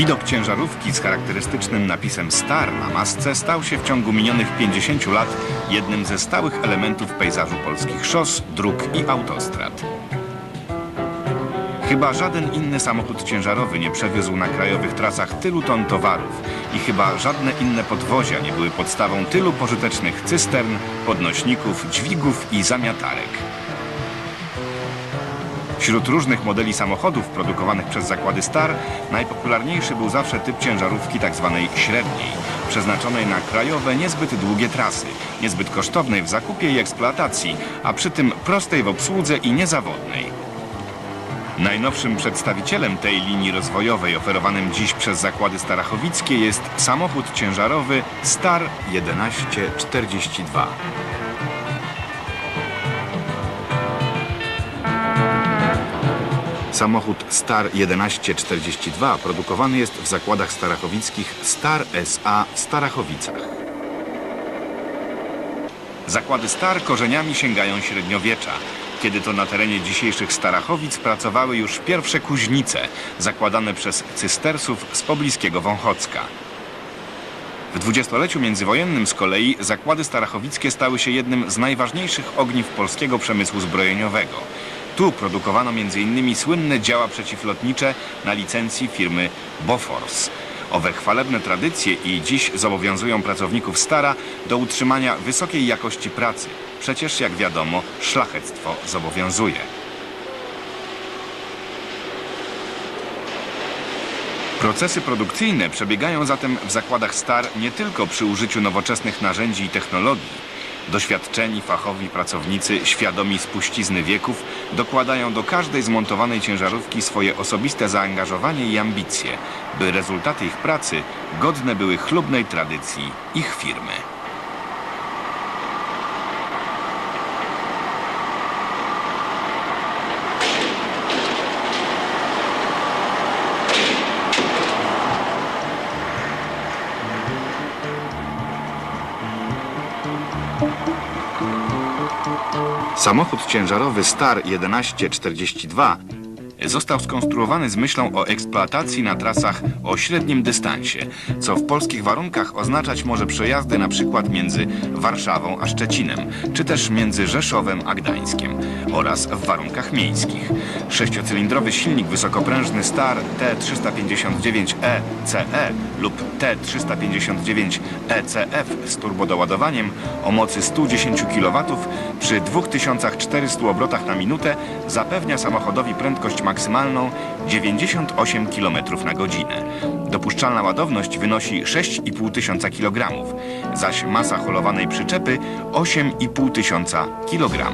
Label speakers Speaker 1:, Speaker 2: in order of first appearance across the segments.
Speaker 1: Widok ciężarówki z charakterystycznym napisem Star na masce stał się w ciągu minionych 50 lat jednym ze stałych elementów pejzażu polskich szos, dróg i autostrad. Chyba żaden inny samochód ciężarowy nie przewiózł na krajowych trasach tylu ton towarów i chyba żadne inne podwozia nie były podstawą tylu pożytecznych cystern, podnośników, dźwigów i zamiatarek. Wśród różnych modeli samochodów produkowanych przez zakłady Star najpopularniejszy był zawsze typ ciężarówki tzw. średniej, przeznaczonej na krajowe, niezbyt długie trasy, niezbyt kosztownej w zakupie i eksploatacji, a przy tym prostej w obsłudze i niezawodnej. Najnowszym przedstawicielem tej linii rozwojowej oferowanym dziś przez zakłady starachowickie jest samochód ciężarowy Star 1142. Samochód Star 1142 produkowany jest w zakładach starachowickich Star SA w Starachowicach. Zakłady Star korzeniami sięgają średniowiecza, kiedy to na terenie dzisiejszych Starachowic pracowały już pierwsze kuźnice zakładane przez cystersów z pobliskiego Wąchocka. W dwudziestoleciu międzywojennym z kolei zakłady starachowickie stały się jednym z najważniejszych ogniw polskiego przemysłu zbrojeniowego. Tu produkowano m.in. słynne działa przeciwlotnicze na licencji firmy Bofors. Owe chwalebne tradycje i dziś zobowiązują pracowników Stara do utrzymania wysokiej jakości pracy. Przecież, jak wiadomo, szlachectwo zobowiązuje. Procesy produkcyjne przebiegają zatem w zakładach Star nie tylko przy użyciu nowoczesnych narzędzi i technologii. Doświadczeni, fachowi pracownicy, świadomi spuścizny wieków, dokładają do każdej zmontowanej ciężarówki swoje osobiste zaangażowanie i ambicje, by rezultaty ich pracy godne były chlubnej tradycji ich firmy. Samochód ciężarowy Star 1142 został skonstruowany z myślą o eksploatacji na trasach o średnim dystansie, co w polskich warunkach oznaczać może przejazdy na przykład między Warszawą a Szczecinem, czy też między Rzeszowem a Gdańskiem oraz w warunkach miejskich. Sześciocylindrowy silnik wysokoprężny Star T359E CE lub T359 ECF z turbodoładowaniem o mocy 110 kW przy 2400 obrotach na minutę zapewnia samochodowi prędkość maksymalną 98 km na godzinę. Dopuszczalna ładowność wynosi 6,5 tysiąca kg, zaś masa holowanej przyczepy 8,5 tysiąca kg.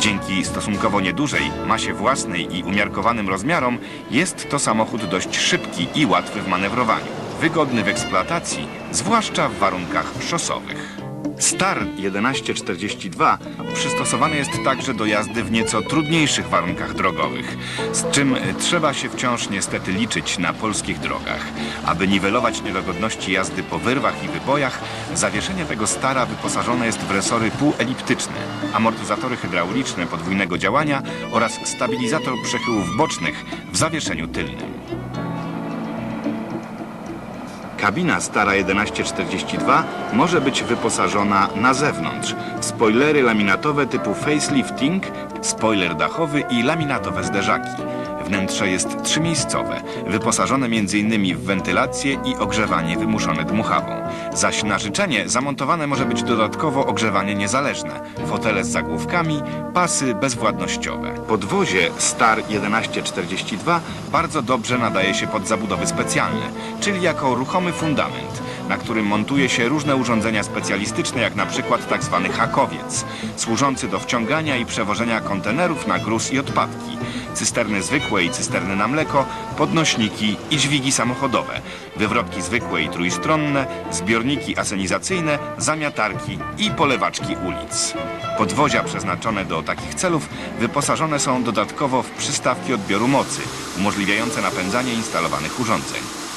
Speaker 1: Dzięki stosunkowo niedużej masie własnej i umiarkowanym rozmiarom jest to samochód dość szybki i łatwy w manewrowaniu. Wygodny w eksploatacji, zwłaszcza w warunkach szosowych. Star 1142 przystosowany jest także do jazdy w nieco trudniejszych warunkach drogowych, z czym trzeba się wciąż niestety liczyć na polskich drogach. Aby niwelować niedogodności jazdy po wyrwach i wybojach, zawieszenie tego Stara wyposażone jest w resory półeliptyczne, amortyzatory hydrauliczne podwójnego działania oraz stabilizator przechyłów bocznych w zawieszeniu tylnym. Kabina Stara 1142 może być wyposażona na zewnątrz w spoilery laminatowe typu facelifting, spoiler dachowy i laminatowe zderzaki. Wnętrze jest trzymiejscowe, wyposażone m.in. w wentylację i ogrzewanie wymuszone dmuchawą. Zaś na życzenie zamontowane może być dodatkowo ogrzewanie niezależne, fotele z zagłówkami, pasy bezwładnościowe. Podwozie Star 1142 bardzo dobrze nadaje się pod zabudowy specjalne, czyli jako ruchomy fundament, na którym montuje się różne urządzenia specjalistyczne, jak na przykład tak zwany hakowiec, służący do wciągania i przewożenia kontenerów na gruz i odpadki, cysterny zwykłe i cysterny na mleko, podnośniki i dźwigi samochodowe, wywrotki zwykłe i trójstronne, zbiorniki asenizacyjne, zamiatarki i polewaczki ulic. Podwozia przeznaczone do takich celów wyposażone są dodatkowo w przystawki odbioru mocy, umożliwiające napędzanie instalowanych urządzeń.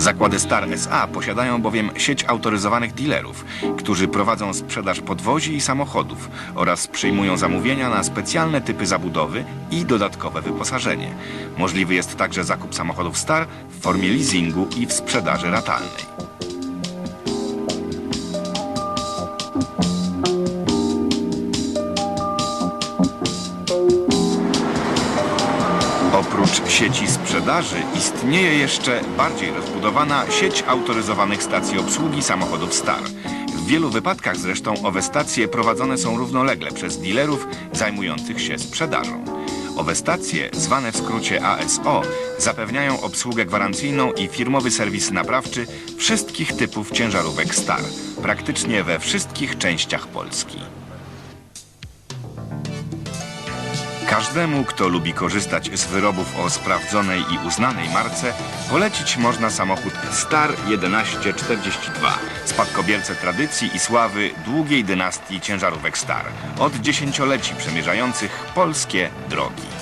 Speaker 1: Zakłady Star SA posiadają bowiem sieć autoryzowanych dealerów, którzy prowadzą sprzedaż podwozi i samochodów oraz przyjmują zamówienia na specjalne typy zabudowy i dodatkowe wyposażenie. Możliwy jest także zakup samochodów Star w formie leasingu i w sprzedaży ratalnej. Oprócz sieci sprzedaży istnieje jeszcze bardziej rozbudowana sieć autoryzowanych stacji obsługi samochodów Star. W wielu wypadkach zresztą owe stacje prowadzone są równolegle przez dealerów zajmujących się sprzedażą. Owe stacje, zwane w skrócie ASO, zapewniają obsługę gwarancyjną i firmowy serwis naprawczy wszystkich typów ciężarówek Star, praktycznie we wszystkich częściach Polski. Każdemu, kto lubi korzystać z wyrobów o sprawdzonej i uznanej marce, polecić można samochód Star 1142, spadkobiercę tradycji i sławy długiej dynastii ciężarówek Star, od dziesięcioleci przemierzających polskie drogi.